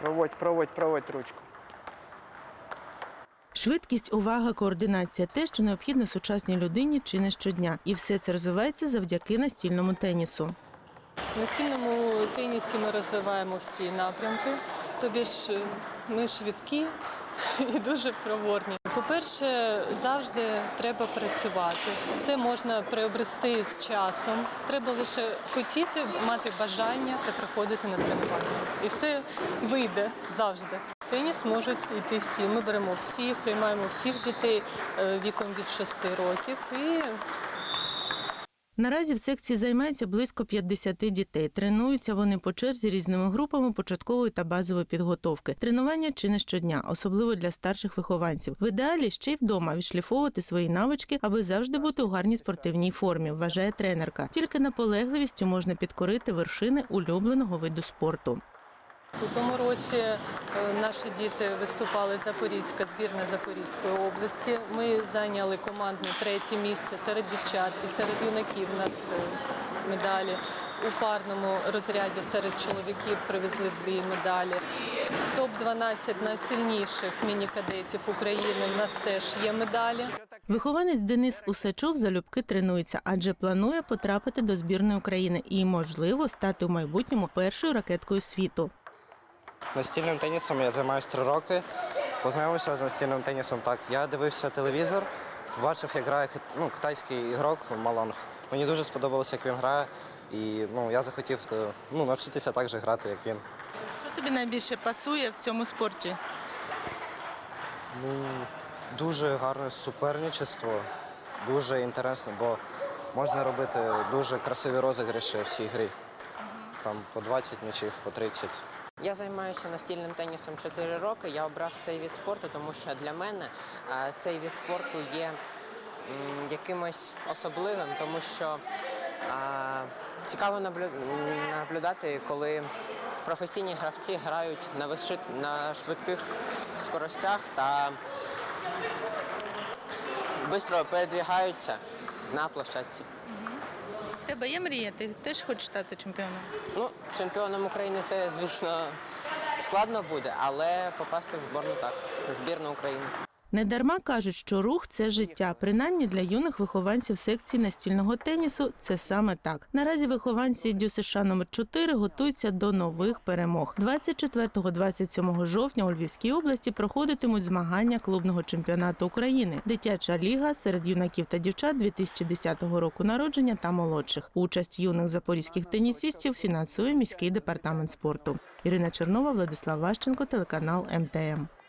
Проводь, проводь, проводь ручку. Швидкість, увага, координація те, що необхідно сучасній людині чи не щодня. І все це розвивається завдяки настільному тенісу. В настільному тенісі ми розвиваємо всі напрямки, тобі ж е, ми швидкі і дуже проворні. По-перше, завжди треба працювати. Це можна приобрести з часом. Треба лише хотіти, мати бажання та приходити на тренування. І все вийде завжди. Теніс можуть йти всі. Ми беремо всіх, приймаємо всіх дітей е, віком від 6 років і Наразі в секції займається близько 50 дітей. Тренуються вони по черзі різними групами початкової та базової підготовки. Тренування чи не щодня, особливо для старших вихованців. В ідеалі ще й вдома відшліфовувати свої навички, аби завжди бути у гарній спортивній формі, вважає тренерка. Тільки наполегливістю можна підкорити вершини улюбленого виду спорту. У тому році е, наші діти виступали Запорізька, збірна Запорізької області. Ми зайняли командне третє місце серед дівчат і серед юнаків у нас е, медалі. У парному розряді серед чоловіків привезли дві медалі. Топ-12 найсильніших міні-кадетів України в нас теж є медалі. Вихованець Денис Усачов залюбки тренується, адже планує потрапити до збірної України і, можливо, стати в майбутньому першою ракеткою світу. Настільним тенісом я займаюся три роки. Познайомився з настільним тенісом так. Я дивився телевізор, бачив, як грає ну, китайський ігрок Малонг. Мені дуже сподобалося, як він грає. І ну, я захотів е, ну, навчитися так же грати, як він. Що тобі найбільше пасує в цьому спорті? Ну, дуже гарне суперничество, дуже інтересно, бо можна робити дуже красиві розіграші в цій грі. Там по 20 м'ячів, по 30. Я займаюся настільним тенісом 4 роки. Я обрав цей від спорту, тому що для мене е, цей від спорту є якимось особливим, тому що е, цікаво наблю- наблюдати, коли професійні гравці грають на, вишит... на швидких скоростях та швидко передвігаються на площадці. Тебе є мрія? Ти теж хочеш стати чемпіоном? Ну, чемпіоном України це, звісно, складно буде, але попасти в збірну так, в збірну України. Недарма кажуть, що рух це життя. Принаймні для юних вихованців секції настільного тенісу це саме так. Наразі вихованці ДЮСШ номер 4 готуються до нових перемог. 24-27 жовтня у Львівській області проходитимуть змагання клубного чемпіонату України. Дитяча ліга серед юнаків та дівчат 2010 року народження та молодших. Участь юних запорізьких тенісістів фінансує міський департамент спорту. Ірина Чернова, Владислав Ващенко, телеканал МТМ.